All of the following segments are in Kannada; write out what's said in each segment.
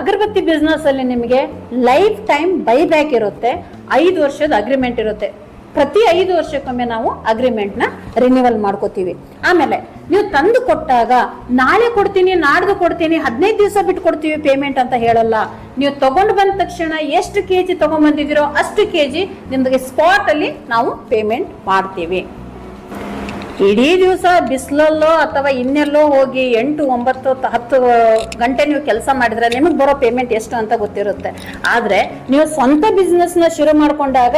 ಅಗರಬತ್ತಿ ಬಿಸ್ನೆಸ್ ಅಲ್ಲಿ ನಿಮಗೆ ಲೈಫ್ ಟೈಮ್ ಬೈ ಬ್ಯಾಕ್ ಇರುತ್ತೆ. ಐದು ವರ್ಷದ ಅಗ್ರಿಮೆಂಟ್ ಇರುತ್ತೆ. ಪ್ರತಿ ಐದು ವರ್ಷಕ್ಕೊಮ್ಮೆ ನಾವು ಅಗ್ರಿಮೆಂಟ್ನ ರಿನ್ಯೂವಲ್ ಮಾಡ್ಕೋತೀವಿ. ಆಮೇಲೆ ನೀವು ತಂದು ಕೊಟ್ಟಾಗ ನಾಳೆ ಕೊಡ್ತೀನಿ, ನಾಡ್ದು ಕೊಡ್ತೀನಿ, ಹದಿನೈದು ದಿವಸ ಬಿಟ್ಟು ಕೊಡ್ತೀವಿ ಪೇಮೆಂಟ್ ಅಂತ ಹೇಳಲ್ಲ. ನೀವು ತಗೊಂಡು ಬಂದ ತಕ್ಷಣ ಎಷ್ಟು ಕೆ ಜಿ ತಗೊಂಡ್ಬಂದಿದ್ದೀರೋ ಅಷ್ಟು ಕೆ ಜಿ ನಿಮಗೆ ಸ್ಪಾಟ್ ಅಲ್ಲಿ ನಾವು ಪೇಮೆಂಟ್ ಮಾಡ್ತೀವಿ. ಇಡೀ ದಿವಸ ಬಿಸಿಲಲ್ಲೋ ಅಥವಾ ಇನ್ನೆಲ್ಲೋ ಹೋಗಿ ಎಂಟು, ಒಂಬತ್ತು ಹತ್ತು ಗಂಟೆ ನೀವು ಕೆಲಸ ಮಾಡಿದ್ರೆ ನಿಮಗೆ ಬರೋ ಪೇಮೆಂಟ್ ಎಷ್ಟು ಅಂತ ಗೊತ್ತಿರುತ್ತೆ. ಆದರೆ ನೀವು ಸ್ವಂತ ಬಿಸ್ನೆಸ್ನ ಶುರು ಮಾಡಿಕೊಂಡಾಗ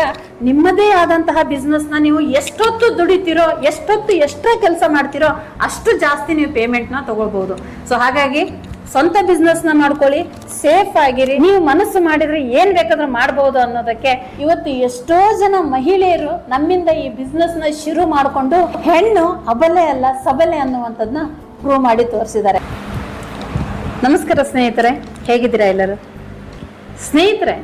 ನಿಮ್ಮದೇ ಆದಂತಹ ಬಿಸ್ನೆಸ್ನ ನೀವು ಎಷ್ಟೊತ್ತು ದುಡಿತೀರೋ, ಎಷ್ಟೊತ್ತು ಎಷ್ಟೇ ಕೆಲಸ ಮಾಡ್ತೀರೋ ಅಷ್ಟು ಜಾಸ್ತಿ ನೀವು ಪೇಮೆಂಟ್ನ ತಗೊಳ್ಬೋದು. ಸೊ ಹಾಗಾಗಿ ಸ್ವಂತ ಬಿಸ್ನೆಸ್ನ ಮಾಡ್ಕೊಳ್ಳಿ ಸೇಫ್ ಆಗಿರಿ. ನೀವು ಮನಸ್ಸು ಮಾಡಿದ್ರೆ ಏನ್ ಬೇಕಾದ್ರೂ ಮಾಡಬಹುದು ಅನ್ನೋದಕ್ಕೆ ಇವತ್ತು ಎಷ್ಟೋ ಜನ ಮಹಿಳೆಯರು ನಮ್ಮಿಂದ ಈ ಬಿಸ್ನೆಸ್ನ ಶುರು ಮಾಡಿಕೊಂಡು ಹೆಣ್ಣು ಅಬಲೆ ಅಲ್ಲ, ಸಬಲೆ ಅನ್ನುವಂಥದ್ದನ್ನ ಪ್ರೂವ್ ಮಾಡಿ ತೋರಿಸಿದ್ದಾರೆ. ನಮಸ್ಕಾರ ಸ್ನೇಹಿತರೆ, ಹೇಗಿದ್ದೀರಾ ಎಲ್ಲರೂ? ಸ್ನೇಹಿತರೆ,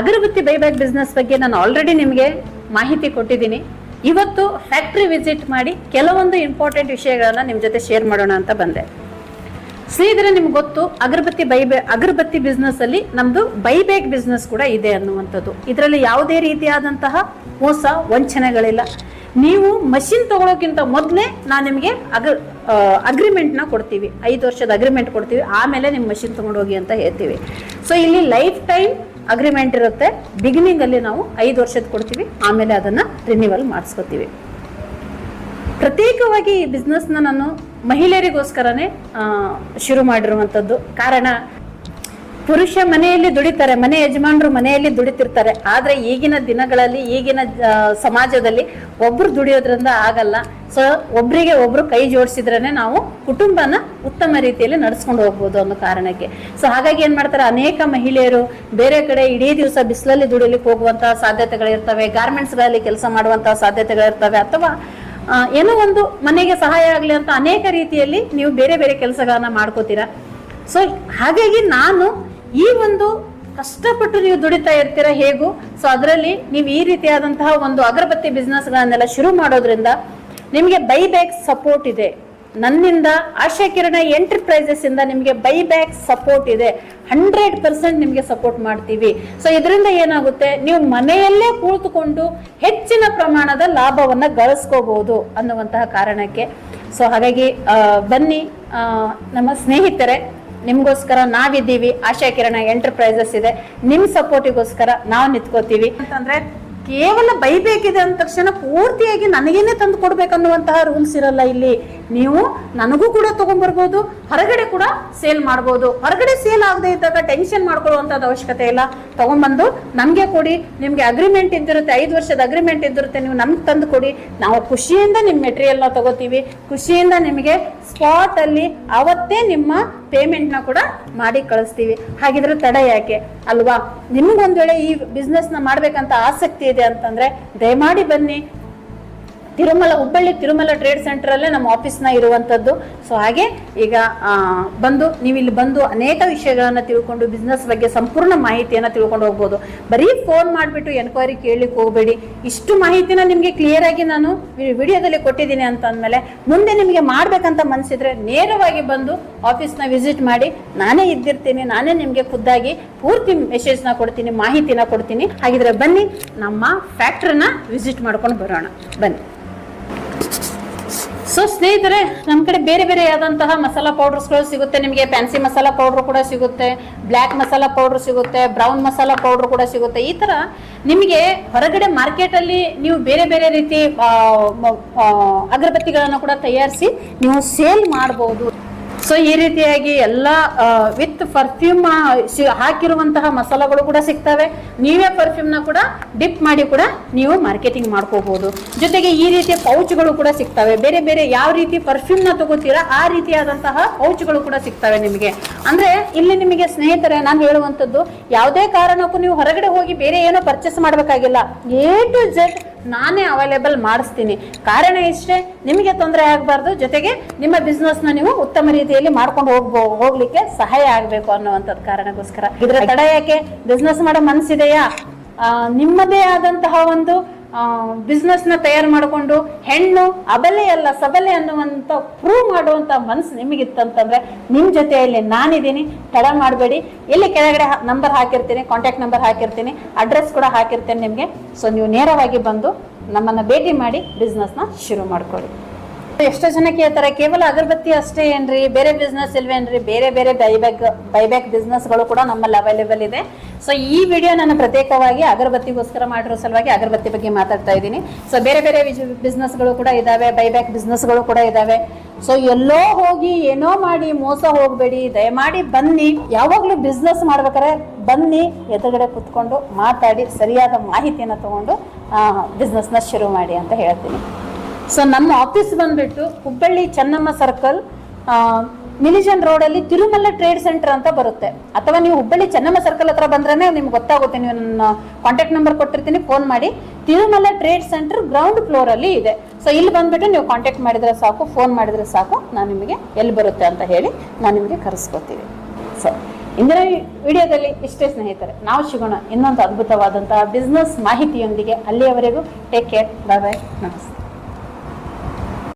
ಅಗರಬತ್ತಿ ಬೈಬ್ಯಾಕ್ ಬಿಸ್ನೆಸ್ ಬಗ್ಗೆ ನಾನು ಆಲ್ರೆಡಿ ನಿಮಗೆ ಮಾಹಿತಿ ಕೊಟ್ಟಿದ್ದೀನಿ. ಇವತ್ತು ಫ್ಯಾಕ್ಟ್ರಿ ವಿಸಿಟ್ ಮಾಡಿ ಕೆಲವೊಂದು ಇಂಪಾರ್ಟೆಂಟ್ ವಿಷಯಗಳನ್ನ ನಿಮ್ಮ ಜೊತೆ ಶೇರ್ ಮಾಡೋಣ ಅಂತ ಬಂದೆ. ಸ್ನೇಹಿತರೆ, ನಿಮ್ಗೆ ಗೊತ್ತು, ಅಗರಬತ್ತಿ ಬೈ ಅಗರಬತ್ತಿ ಬಿಸ್ನೆಸ್ ಅಲ್ಲಿ ನಮ್ದು ಬೈಬ್ಯಾಕ್ ಬಿಸ್ನೆಸ್ ಕೂಡ ಇದೆ ಅನ್ನುವಂಥದ್ದು. ಇದರಲ್ಲಿ ಯಾವುದೇ ರೀತಿಯಾದಂತಹ ಮೋಸ, ವಂಚನೆಗಳಿಲ್ಲ. ನೀವು ಮಷಿನ್ ತಗೊಳ್ಳೋಕ್ಕಿಂತ ಮೊದಲೇ ನಾನು ನಿಮಗೆ ಅಗ್ರ ಅಗ್ರಿಮೆಂಟ್ನ ಕೊಡ್ತೀವಿ. ಐದು ವರ್ಷದ ಅಗ್ರಿಮೆಂಟ್ ಕೊಡ್ತೀವಿ. ಆಮೇಲೆ ನಿಮ್ಮ ಮಷಿನ್ ಹೋಗಿ ಅಂತ ಹೇಳ್ತೀವಿ. ಸೊ ಇಲ್ಲಿ ಲೈಫ್ ಟೈಮ್ ಅಗ್ರಿಮೆಂಟ್ ಇರುತ್ತೆ. ಬಿಗಿನಿಂಗ್ ಅಲ್ಲಿ ನಾವು ಐದು ವರ್ಷದ ಕೊಡ್ತೀವಿ. ಆಮೇಲೆ ಅದನ್ನ ರಿನ್ಯೂವಲ್ ಮಾಡಿಸ್ಕೊತೀವಿ. ಪ್ರತ್ಯೇಕವಾಗಿ ಈ ಬಿಸ್ನೆಸ್ನ ನಾನು ಮಹಿಳೆಯರಿಗೋಸ್ಕರನೇ ಶುರು ಮಾಡಿರುವಂಥದ್ದು. ಕಾರಣ, ಪುರುಷ ಮನೆಯಲ್ಲಿ ದುಡಿತಾರೆ, ಮನೆ ಯಜಮಾನರು ಮನೆಯಲ್ಲಿ ದುಡಿತಿರ್ತಾರೆ. ಆದರೆ ಈಗಿನ ದಿನಗಳಲ್ಲಿ, ಈಗಿನ ಸಮಾಜದಲ್ಲಿ ಒಬ್ರು ದುಡಿಯೋದ್ರಿಂದ ಆಗಲ್ಲ. ಸೊ ಒಬ್ರಿಗೆ ಒಬ್ರು ಕೈ ಜೋಡಿಸಿದ್ರೇನೆ ನಾವು ಕುಟುಂಬನ ಉತ್ತಮ ರೀತಿಯಲ್ಲಿ ನಡೆಸ್ಕೊಂಡು ಹೋಗ್ಬೋದು ಅನ್ನೋ ಕಾರಣಕ್ಕೆ. ಸೊ ಹಾಗಾಗಿ ಏನು ಮಾಡ್ತಾರೆ? ಅನೇಕ ಮಹಿಳೆಯರು ಬೇರೆ ಕಡೆ ಇಡೀ ದಿವಸ ಬಿಸಿಲಲ್ಲಿ ದುಡಿಲಿಕ್ಕೆ ಹೋಗುವಂತಹ ಸಾಧ್ಯತೆಗಳಿರ್ತವೆ. ಗಾರ್ಮೆಂಟ್ಸ್ಗಳಲ್ಲಿ ಕೆಲಸ ಮಾಡುವಂತಹ ಸಾಧ್ಯತೆಗಳಿರ್ತವೆ. ಅಥವಾ ಏನೋ ಒಂದು ಮನೆಗೆ ಸಹಾಯ ಆಗಲಿ ಅಂತ ಅನೇಕ ರೀತಿಯಲ್ಲಿ ನೀವು ಬೇರೆ ಬೇರೆ ಕೆಲಸಗಳನ್ನ ಮಾಡ್ಕೋತೀರಾ? ಸೊ ಹಾಗಾಗಿ ನಾನು ಈ ಒಂದು ಕಷ್ಟಪಟ್ಟು ನೀವು ದುಡಿತಾ ಇರ್ತೀರ ಹೇಗೂ? ಸೊ ಅದರಲ್ಲಿ ನೀವು ಈ ರೀತಿಯಾದಂತಹ ಒಂದು ಅಗರಬತ್ತಿ ಬಿಸ್ನೆಸ್ಗಳನ್ನೆಲ್ಲ ಶುರು ಮಾಡೋದ್ರಿಂದ ನಿಮಗೆ ಬೈ ಬ್ಯಾಕ್ ಸಪೋರ್ಟ್ ಇದೆ. ನನ್ನಿಂದ ಆಶಾ ಕಿರಣ ಎಂಟರ್ಪ್ರೈಸಸ್ ಇಂದ ನಿಮಗೆ ಬೈ ಬ್ಯಾಕ್ ಸಪೋರ್ಟ್ ಇದೆ. ಹಂಡ್ರೆಡ್ ಪರ್ಸೆಂಟ್ ನಿಮಗೆ ಸಪೋರ್ಟ್ ಮಾಡ್ತೀವಿ. ಸೊ ಇದರಿಂದ ಏನಾಗುತ್ತೆ? ನೀವು ಮನೆಯಲ್ಲೇ ಕೂತುಕೊಂಡು ಹೆಚ್ಚಿನ ಪ್ರಮಾಣದ ಲಾಭವನ್ನು ಗಳಿಸ್ಕೋಬಹುದು ಅನ್ನುವಂತಹ ಕಾರಣಕ್ಕೆ. ಸೊ ಹಾಗಾಗಿ ಬನ್ನಿ ನಮ್ಮ ಸ್ನೇಹಿತರೆ, ನಿಮಗೋಸ್ಕರ ನಾವಿದ್ದೀವಿ. ಆಶಾ ಕಿರಣ ಎಂಟರ್ಪ್ರೈಸಸ್ ಇದೆ. ನಿಮ್ಮ ಸಪೋರ್ಟಿಗೋಸ್ಕರ ನಾವು ನಿಂತ್ಕೋತೀವಿ. ಅಂತಂದ್ರೆ ಕೇವಲ ಬೈಬೇಕಿದೆ ಅಂದ ತಕ್ಷಣ ಪೂರ್ತಿಯಾಗಿ ನನಗೇನೆ ತಂದು ಕೊಡ್ಬೇಕನ್ನುವಂತಹ ರೂಲ್ಸ್ ಇರಲ್ಲ ಇಲ್ಲಿ. ನೀವು ನನಗೂ ಕೂಡ ತಗೊಂಡ್ಬರ್ಬೋದು, ಹೊರಗಡೆ ಕೂಡ ಸೇಲ್ ಮಾಡ್ಬೋದು. ಹೊರಗಡೆ ಸೇಲ್ ಆಗದೆ ಇದ್ದಾಗ ಟೆನ್ಷನ್ ಮಾಡ್ಕೊಳ್ಳುವಂಥದ್ದು ಅವಶ್ಯಕತೆ ಇಲ್ಲ. ತಗೊಂಡ್ಬಂದು ನಮಗೆ ಕೊಡಿ, ನಿಮ್ಗೆ ಅಗ್ರಿಮೆಂಟ್ ಇದ್ದಿರುತ್ತೆ, ಐದು ವರ್ಷದ ಅಗ್ರಿಮೆಂಟ್ ಇದ್ದಿರುತ್ತೆ, ನೀವು ನಮ್ಗೆ ತಂದು ಕೊಡಿ. ನಾವು ಖುಷಿಯಿಂದ ನಿಮ್ಮ ಮೆಟೀರಿಯಲ್ನ ತಗೋತೀವಿ, ಖುಷಿಯಿಂದ ನಿಮಗೆ ಸ್ಪಾಟ್ ಅಲ್ಲಿ ಅವತ್ತೇ ನಿಮ್ಮ ಪೇಮೆಂಟ್ನ ಕೂಡ ಮಾಡಿ ಕಳಿಸ್ತೀವಿ. ಹಾಗಿದ್ರೆ ತಡ ಯಾಕೆ? ಅಲ್ವಾ? ನಿಮ್ಗೊಂದ್ ವೇಳೆ ಈ ಬಿಸ್ನೆಸ್ನ ಮಾಡ್ಬೇಕಂತ ಆಸಕ್ತಿ ಇದೆ ಅಂತಂದ್ರೆ ದಯಮಾಡಿ ಬನ್ನಿ. ತಿರುಮಲ, ಹುಬ್ಬಳ್ಳಿ ತಿರುಮಲ ಟ್ರೇಡ್ ಸೆಂಟರ್ ಅಲ್ಲೇ ನಮ್ಮ ಆಫೀಸ್ನ ಇರುವಂತದ್ದು ಸೊ ಹಾಗೆ ಈಗ ಬಂದು ನೀವು ಇಲ್ಲಿ ಬಂದು ಅನೇಕ ವಿಷಯಗಳನ್ನು ತಿಳ್ಕೊಂಡು ಬಿಸ್ನೆಸ್ ಬಗ್ಗೆ ಸಂಪೂರ್ಣ ಮಾಹಿತಿಯನ್ನ ತಿಳ್ಕೊಂಡು ಹೋಗ್ಬೋದು. ಬರೀ ಫೋನ್ ಮಾಡಿಬಿಟ್ಟು ಎನ್ಕ್ವೈರಿ ಕೇಳಲಿಕ್ಕೆ ಹೋಗಬೇಡಿ. ಇಷ್ಟು ಮಾಹಿತಿನ ನಿಮಗೆ ಕ್ಲಿಯರ್ ಆಗಿ ನಾನು ವಿಡಿಯೋದಲ್ಲಿ ಕೊಟ್ಟಿದ್ದೀನಿ ಅಂತ ಅಂದಮೇಲೆ ಮುಂದೆ ನಿಮಗೆ ಮಾಡಬೇಕಂತ ಮನಸ್ಸಿದ್ರೆ ನೇರವಾಗಿ ಬಂದು ಆಫೀಸ್ನ ವಿಸಿಟ್ ಮಾಡಿ, ನಾನೇ ಇದ್ದಿರ್ತೀನಿ ನಾನೇ ನಿಮಗೆ ಖುದ್ದಾಗಿ ಪೂರ್ತಿ ಮೆಸೇಜ್ನ ಕೊಡ್ತೀನಿ, ಮಾಹಿತಿನ ಕೊಡ್ತೀನಿ. ಹಾಗಿದ್ರೆ ಬನ್ನಿ, ನಮ್ಮ ಫ್ಯಾಕ್ಟ್ರಿನ ವಿಸಿಟ್ ಮಾಡ್ಕೊಂಡು ಬರೋಣ. ಬನ್ನಿ. ಸೊ ಸ್ನೇಹಿತರೆ ನಮ್ಮ ಕಡೆ ಬೇರೆ ಬೇರೆ ಆದಂತಹ ಮಸಾಲ ಪೌಡರ್ಸ್ಗಳು ಸಿಗುತ್ತೆ. ನಿಮಗೆ ಫ್ಯಾನ್ಸಿ ಮಸಾಲ ಪೌಡರ್ ಕೂಡ ಸಿಗುತ್ತೆ. ಬ್ಲ್ಯಾಕ್ ಮಸಾಲ ಪೌಡರ್ ಸಿಗುತ್ತೆ. ಬ್ರೌನ್ ಮಸಾಲ ಪೌಡರ್ ಕೂಡ ಸಿಗುತ್ತೆ. ಈ ತರ ನಿಮಗೆ ಹೊರಗಡೆ ಮಾರ್ಕೆಟ್ ಅಲ್ಲಿ ನೀವು ಬೇರೆ ಬೇರೆ ರೀತಿ ಅಗರಬತ್ತಿಗಳನ್ನು ಕೂಡ ತಯಾರಿಸಿ ನೀವು ಸೇಲ್ ಮಾಡಬಹುದು ಸೊ ಈ ರೀತಿಯಾಗಿ ಎಲ್ಲ ವಿತ್ ಪರ್ಫ್ಯೂಮ್ ಹಾಕಿರುವಂತಹ ಮಸಾಲಗಳು ಕೂಡ ಸಿಗ್ತವೆ. ನೀವೇ ಪರ್ಫ್ಯೂಮ್ನ ಕೂಡ ಡಿಪ್ ಮಾಡಿ ಕೂಡ ನೀವು ಮಾರ್ಕೆಟಿಂಗ್ ಮಾಡ್ಕೋಬಹುದು ಜೊತೆಗೆ ಈ ರೀತಿಯ ಪೌಚ್ಗಳು ಕೂಡ ಸಿಗ್ತವೆ. ಬೇರೆ ಬೇರೆ ಯಾವ ರೀತಿ ಪರ್ಫ್ಯೂಮ್ನ ತಗೋತೀರಾ, ಆ ರೀತಿಯಾದಂತಹ ಪೌಚ್ಗಳು ಕೂಡ ಸಿಗ್ತವೆ ನಿಮಗೆ. ಅಂದ್ರೆ ಇಲ್ಲಿ ನಿಮಗೆ ಸ್ನೇಹಿತರೆ, ನಾನು ಹೇಳುವಂತದ್ದು ಯಾವುದೇ ಕಾರಣಕ್ಕೂ ನೀವು ಹೊರಗಡೆ ಹೋಗಿ ಬೇರೆ ಏನೋ ಪರ್ಚೇಸ್ ಮಾಡಬೇಕಾಗಿಲ್ಲ. ಎ ಟು ಜೆಡ್ ನಾನೇ ಅವೈಲೇಬಲ್ ಮಾಡಿಸ್ತೀನಿ. ಕಾರಣ ಇಷ್ಟೇ, ನಿಮಗೆ ತೊಂದರೆ ಆಗಬಾರ್ದು. ಜೊತೆಗೆ ನಿಮ್ಮ ಬಿಸ್ನೆಸ್ನ ನೀವು ಉತ್ತಮ ರೀತಿಯಲ್ಲಿ ಮಾಡ್ಕೊಂಡು ಹೋಗ್ಬೋ, ಹೋಗ್ಲಿಕ್ಕೆ ಸಹಾಯ ಆಗಬೇಕು ಅನ್ನುವಂಥದ್ದು ಕಾರಣಕ್ಕೋಸ್ಕರ. ಇದರ ತಡ ಯಾಕೆ? ಬಿಸ್ನೆಸ್ ಮಾಡೋ ಮನಸ್ಸಿದೆಯಾ ನಿಮ್ಮದೇ ಆದಂತಹ ಒಂದು ಬಿಸ್ನೆಸ್ನ ತಯಾರು ಮಾಡಿಕೊಂಡು ಹೆಣ್ಣು, ಅಬಲೆ ಅಲ್ಲ, ಸಬಲೆ ಅನ್ನುವಂಥ ಪ್ರೂವ್ ಮಾಡುವಂಥ ಮನಸ್ಸು ನಿಮಗಿತ್ತಂತಂದ್ರೆ ನಿಮ್ಮ ಜೊತೆಯಲ್ಲಿ ನಾನಿದ್ದೀನಿ, ತಡ ಮಾಡಬೇಡಿ. ಇಲ್ಲಿ ಕೆಳಗಡೆ ನಂಬರ್ ಹಾಕಿರ್ತೀನಿ ಕಾಂಟ್ಯಾಕ್ಟ್ ನಂಬರ್ ಹಾಕಿರ್ತೀನಿ ಅಡ್ರೆಸ್ ಕೂಡ ಹಾಕಿರ್ತೇನೆ ನಿಮಗೆ. ಸೊ ನೀವು ನೇರವಾಗಿ ಬಂದು ನಮ್ಮನ್ನು ಭೇಟಿ ಮಾಡಿ ಬಿಸ್ನೆಸ್ನ ಶುರು ಮಾಡ್ಕೊಳ್ಳಿ. ಎಷ್ಟೋ ಜನ ಕೇಳ್ತಾರೆ ಕೇವಲ ಅಗರಬತ್ತಿ ಅಷ್ಟೇ ಏನ್ರಿ, ಬೇರೆ ಬಿಸ್ನೆಸ್ ಇಲ್ವೇನ್ರಿ, ಬೇರೆ ಬೇರೆ ಬೈಬ್ಯಾಕ್ ಬೈಬ್ಯಾಕ್ ಬಿಸ್ನೆಸ್ಗಳು ಕೂಡ ನಮ್ಮಲ್ಲಿ ಅವೈಲೇಬಲ್ ಇದೆ. ಸೊ ಈ ವಿಡಿಯೋ ನಾನು ಪ್ರತ್ಯೇಕವಾಗಿ ಅಗರಬತ್ತಿಗೋಸ್ಕರ ಮಾಡಿರೋ ಸಲುವಾಗಿ ಅಗರಬತ್ತಿ ಬಗ್ಗೆ ಮಾತಾಡ್ತಾ ಇದ್ದೀನಿ. ಸೊ ಬೇರೆ ಬೇರೆ ಬಿಸ್ನೆಸ್ಗಳು ಕೂಡ ಇದಾವೆ ಬೈಬ್ಯಾಕ್ ಬಿಸ್ನೆಸ್ಗಳು ಕೂಡ ಇದಾವೆ. ಸೊ ಎಲ್ಲೋ ಹೋಗಿ ಏನೋ ಮಾಡಿ ಮೋಸ ಹೋಗಬೇಡಿ. ದಯಮಾಡಿ ಬನ್ನಿ. ಯಾವಾಗಲೂ ಬಿಸ್ನೆಸ್ ಮಾಡ್ಬೇಕಾದ್ರೆ ಬನ್ನಿ, ಎದುರುಗಡೆ ಕುತ್ಕೊಂಡು ಮಾತಾಡಿ, ಸರಿಯಾದ ಮಾಹಿತಿಯನ್ನು ತಗೊಂಡು ಬಿಸ್ನೆಸ್ನ ಶುರು ಮಾಡಿ ಅಂತ ಹೇಳ್ತೀನಿ. ಸೊ ನಮ್ಮ ಆಫೀಸ್ ಬಂದ್ಬಿಟ್ಟು ಹುಬ್ಬಳ್ಳಿ ಚೆನ್ನಮ್ಮ ಸರ್ಕಲ್ ಮಿಲಿಜನ್ ರೋಡ್ ಅಲ್ಲಿ ತಿರುಮಲ ಟ್ರೇಡ್ ಸೆಂಟರ್ ಅಂತ ಬರುತ್ತೆ. ಅಥವಾ ನೀವು ಹುಬ್ಬಳ್ಳಿ ಚೆನ್ನಮ್ಮ ಸರ್ಕಲ್ ಹತ್ರ ಬಂದ್ರೆ ನಿಮ್ಗೆ ಗೊತ್ತಾಗುತ್ತೆ. ನೀವು ನನ್ನ ಕಾಂಟ್ಯಾಕ್ಟ್ ನಂಬರ್ ಕೊಟ್ಟಿರ್ತೀನಿ ಫೋನ್ ಮಾಡಿ. Tirumala trade centre ground floor ಅಲ್ಲಿ ಇದೆ. ಸೊ ಇಲ್ಲಿ ಬಂದ್ಬಿಟ್ಟು ನೀವು ಕಾಂಟ್ಯಾಕ್ಟ್ ಮಾಡಿದ್ರೆ ಸಾಕು ಫೋನ್ ಮಾಡಿದ್ರೆ ಸಾಕು. ನಾನು ನಿಮಗೆ ಎಲ್ಲಿ ಬರುತ್ತೆ ಅಂತ ಹೇಳಿ ನಾನು ನಿಮಗೆ ಕರೆಸ್ಕೊತೀವಿ ಸೊ ಇಂದಿನ ವಿಡಿಯೋದಲ್ಲಿ ಇಷ್ಟೇ ಸ್ನೇಹಿತರೆ, ನಾವು ಸಿಗೋಣ ಇನ್ನೊಂದು ಅದ್ಭುತವಾದಂತಹ ಬಿಸ್ನೆಸ್ ಮಾಹಿತಿಯೊಂದಿಗೆ. ಅಲ್ಲಿಯವರೆಗೂ ಟೇಕ್ ಕೇರ್ ಬಾಯ್ ಬಾಯ್ ನಮಸ್ತೆ.